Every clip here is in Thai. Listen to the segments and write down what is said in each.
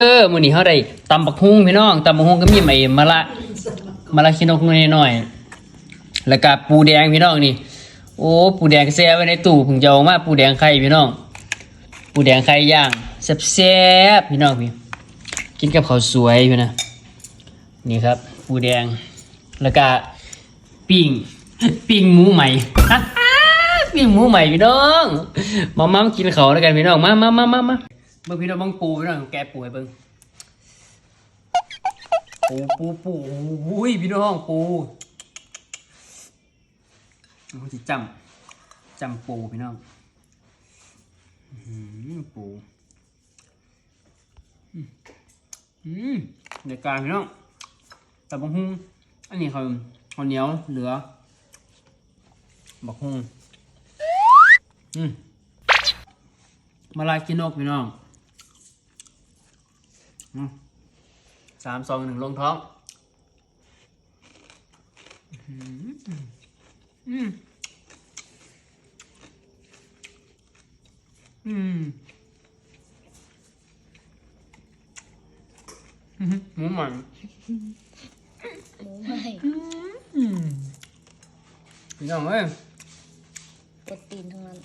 เออมื้อนี้เฮาได้ตำบักฮุ่งพี่น้องตำบักฮุ่งก็มีใหม่มะละมะละขี้นกน้อยๆแล้วก็ปูแดงพี่น้องนี่ โอ้ปูแดงแช่ไว้ในตู้เพิ่งจะเอามาปูแดงไข่พี่น้อง ปูแดงไข่ย่างแซ่บๆพี่น้องพี่กินกับข้าวสวยพี่นะ นี่ครับ ปูแดง แล้วก็ปิ้งปิ้งหมูใหม่ปิ้งหมูใหม่พี่น้อง มามากินเขาแล้วกันพี่น้อง มามามามามา เบิ่งพี่น้องเบิ่งปูพี่น้องแกปูให้เบิ่งปูปูปูอุ้ยพี่น้องปูมันจะจำจำปูพี่น้องอื้อหือปูอืมในการพี่น้องแต่บางฮุงอันนี้เขาเขาเหนียวเหลือบักฮุงอืมมาลายกินนกพี่น้อง สามสองหนึ่งลงท้อง อืม อืมอืมอืมหมูหมันหมูไม่พี่น้องเอ้ยโปรตีนทั้งนั้น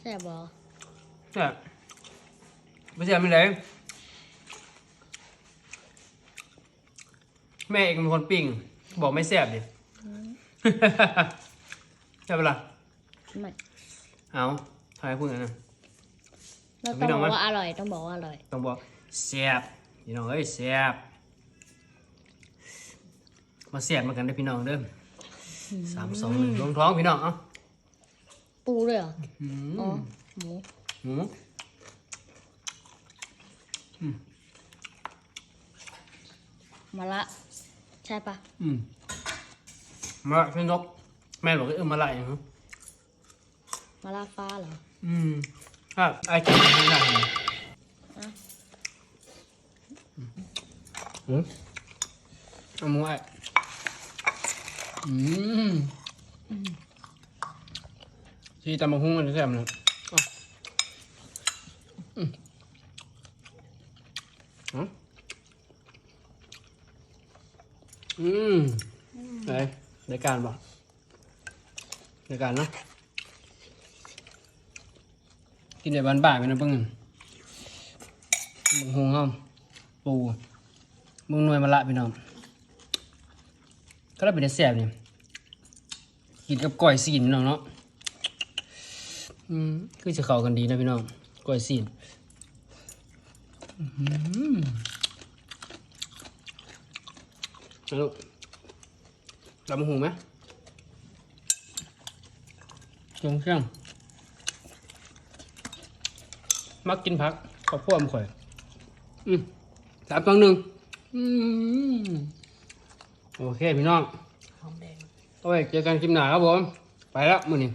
แซ่บบอใช่ ไม่ใช่ไม่เลยแม่เองเป็นคนปิ้งบอกไม่แซ่บดิใช่ปะล่ะไม่เอาทำไมพูดงั้นนะเราไม่ต้องต้บองอกมั้ยว่าอร่อยต้องบอกว่าอร่อย ต้องบอกแซ่บพี่น้องเอ้ยแซ่บมาแซ่บมากันเด้อพี่น้องเด้อสามสองหนึ่งลงท้องพี่น้องเอ้าปูด้วยเหรออือ๋อมหมูหมู มะละใช่ปะอืมมะละพี่นก แม่บอกว่าเออมะละอย่างนี้มะละฟ้าเหรอ อืมครับไอ้กินไม่ได้อืมเอาหมูไอ้อืมที่ตำมะฮุ้งมันจะแซ่บนะอะ อืมอะอืมไหนในการบ่ในการเนาะกินในบ้านบ่ายไปนะเพิ่งมึงหงห้อมปูมึงหน่วยมาละพี่น้องก็ได้เป็นได้แซ่บเนี่ยกินกับก้อยซีนพี่น้องเนาะอืมคือจะเข้ากันดีนะพี่น้องก้อยซีน ลูกรับมะหูไหมเครื่องเครื่องมักกินผักข้าวโพดมนข่อย อืมสามสองหนึ่งอืมโอเค พี่น้องหอมแดงเอาไว้เจอกันคลิปหน้าครับผม ไปแล้วมื้อนี้